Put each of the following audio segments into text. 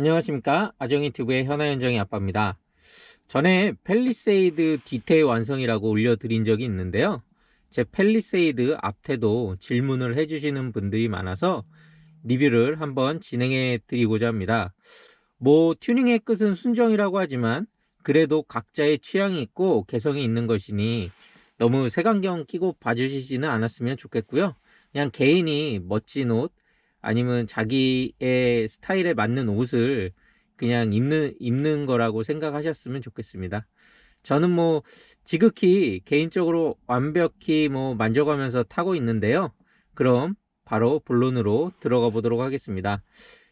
안녕하십니까? 아정이튜브의 현아현정이 아빠입니다. 전에 펠리세이드 디테일 완성이라고 올려드린 적이 있는데요. 제 펠리세이드 앞태도 질문을 해주시는 분들이 많아서 리뷰를 한번 진행해 드리고자 합니다. 뭐 튜닝의 끝은 순정이라고 하지만 그래도 각자의 취향이 있고 개성이 있는 것이니 너무 색안경 끼고 봐주시지는 않았으면 좋겠고요. 그냥 개인이 멋진 옷 아니면 자기의 스타일에 맞는 옷을 그냥 입는, 입는 거라고 생각하셨으면 좋겠습니다. 저는 뭐 지극히 개인적으로 완벽히 뭐 만족하면서 타고 있는데요. 그럼 바로 본론으로 들어가 보도록 하겠습니다.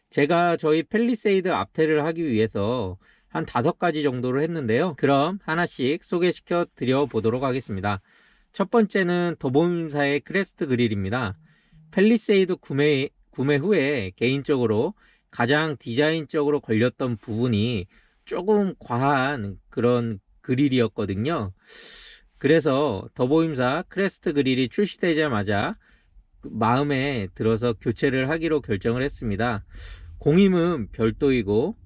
제가 저희 펠리세이드 앞태를 하기 위해서 한 다섯 가지 정도를 했는데요. 그럼 하나씩 소개시켜 드려 보도록 하겠습니다. 첫 번째는 더보임사의 크레스트 그릴입니다. 펠리세이드 구매 구매 후에 개인적으로 가장 디자인적으로 걸렸던 부분이 조금 과한 그런 그릴이었거든요. 그래서 더보임사 크레스트 그릴이 출시되자마자 마음에 들어서 교체를 하기로 결정을 했습니다. 공임은 별도이고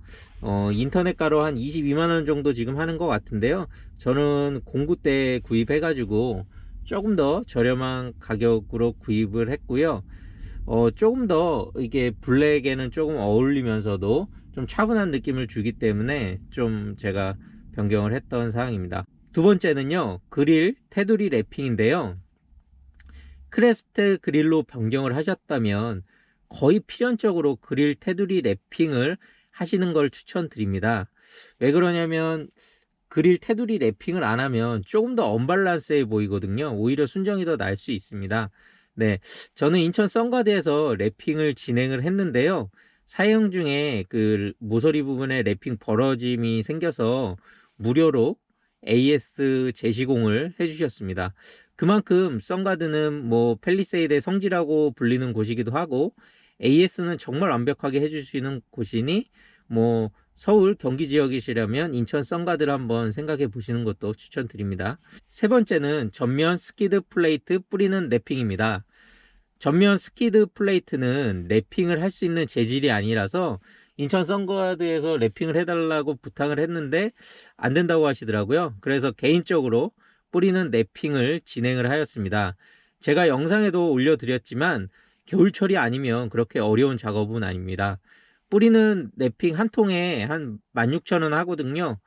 어, 인터넷가로 한 22만원 정도 지금 하는 것 같은데요. 저는 공구 때 구입해가지고 조금 더 저렴한 가격으로 구입을 했고요. 어, 조금 더 이게 블랙에는 조금 어울리면서도 좀 차분한 느낌을 주기 때문에 좀 제가 변경을 했던 사항입니다. 두 번째는요, 그릴 테두리 랩핑인데요. 크레스트 그릴로 변경을 하셨다면 거의 필연적으로 그릴 테두리 랩핑을 하시는 걸 추천드립니다. 왜 그러냐면 그릴 테두리 랩핑을 안 하면 조금 더 언밸런스해 보이거든요. 오히려 순정이 더 날 수 있습니다. 네, 저는 인천 썬가드에서 랩핑을 진행을 했는데요. 사용 중에 그 모서리 부분에 랩핑 벌어짐이 생겨서 무료로 AS 제시공을 해주셨습니다. 그만큼 썬가드는 뭐 펠리세이드의 성지라고 불리는 곳이기도 하고 AS는 정말 완벽하게 해줄 수 있는 곳이니 뭐 서울 경기 지역이시라면 인천 썬가드를 한번 생각해 보시는 것도 추천드립니다. 세 번째는 전면 스키드 플레이트 뿌리는 랩핑입니다. 전면 스키드 플레이트는 랩핑을 할 수 있는 재질이 아니라서 인천 썬가드에서 랩핑을 해달라고 부탁을 했는데 안 된다고 하시더라고요. 그래서 개인적으로 뿌리는 랩핑을 진행을 하였습니다. 제가 영상에도 올려드렸지만 겨울철이 아니면 그렇게 어려운 작업은 아닙니다. 뿌리는 랩핑 한 통에 한 16,000원 하거든요.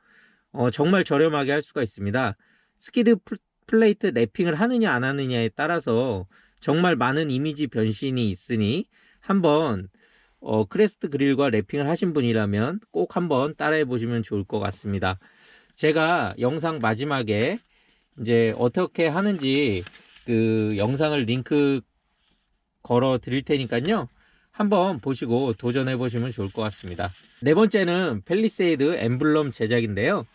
어, 정말 저렴하게 할 수가 있습니다. 스키드 플레이트 랩핑을 하느냐 안 하느냐에 따라서 정말 많은 이미지 변신이 있으니 한번 어, 크레스트 그릴과 랩핑을 하신 분이라면 꼭 한번 따라해 보시면 좋을 것 같습니다. 제가 영상 마지막에 이제 어떻게 하는지 그 영상을 링크 걸어 드릴 테니까요. 한번 보시고 도전해 보시면 좋을 것 같습니다. 네 번째는 펠리세이드 엠블럼 제작인데요.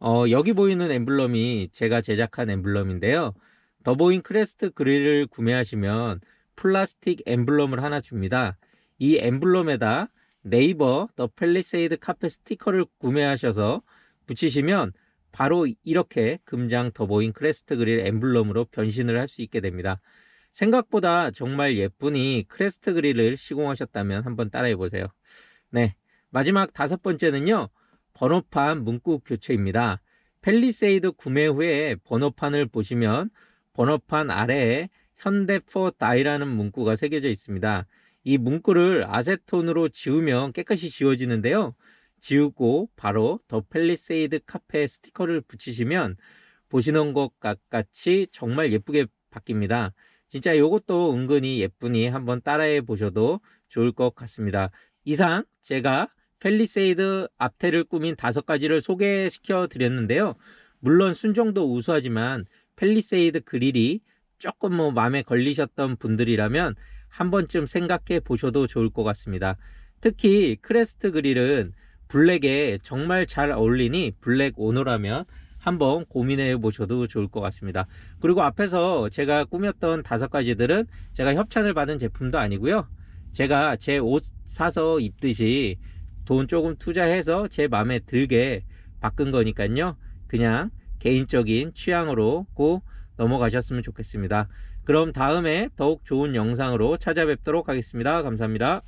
어, 여기 보이는 엠블럼이 제가 제작한 엠블럼인데요. 더보인 크레스트 그릴을 구매하시면 플라스틱 엠블럼을 하나 줍니다. 이 엠블럼에다 네이버 더 펠리세이드 카페 스티커를 구매하셔서 붙이시면 바로 이렇게 금장 더보인 크레스트 그릴 엠블럼으로 변신을 할 수 있게 됩니다. 생각보다 정말 예쁘니 크레스트 그릴을 시공하셨다면 한번 따라해 보세요. 네. 마지막 다섯 번째는요. 번호판 문구 교체입니다. 펠리세이드 구매 후에 번호판을 보시면 번호판 아래에 현대 포 다이라는 문구가 새겨져 있습니다. 이 문구를 아세톤으로 지우면 깨끗이 지워지는데요. 지우고 바로 더 펠리세이드 카페 스티커를 붙이시면 보시는 것 같이 정말 예쁘게 바뀝니다. 진짜 이것도 은근히 예쁘니 한번 따라해 보셔도 좋을 것 같습니다. 이상 제가 펠리세이드 앞태를 꾸민 다섯 가지를 소개시켜 드렸는데요. 물론 순정도 우수하지만 펠리세이드 그릴이 조금 뭐 마음에 걸리셨던 분들이라면 한 번쯤 생각해 보셔도 좋을 것 같습니다. 특히 크레스트 그릴은 블랙에 정말 잘 어울리니 블랙 오너라면 한번 고민해 보셔도 좋을 것 같습니다. 그리고 앞에서 제가 꾸몄던 다섯 가지들은 제가 협찬을 받은 제품도 아니고요. 제가 제 옷 사서 입듯이 돈 조금 투자해서 제 마음에 들게 바꾼 거니까요. 그냥 개인적인 취향으로 꼭 넘어가셨으면 좋겠습니다. 그럼 다음에 더욱 좋은 영상으로 찾아뵙도록 하겠습니다. 감사합니다.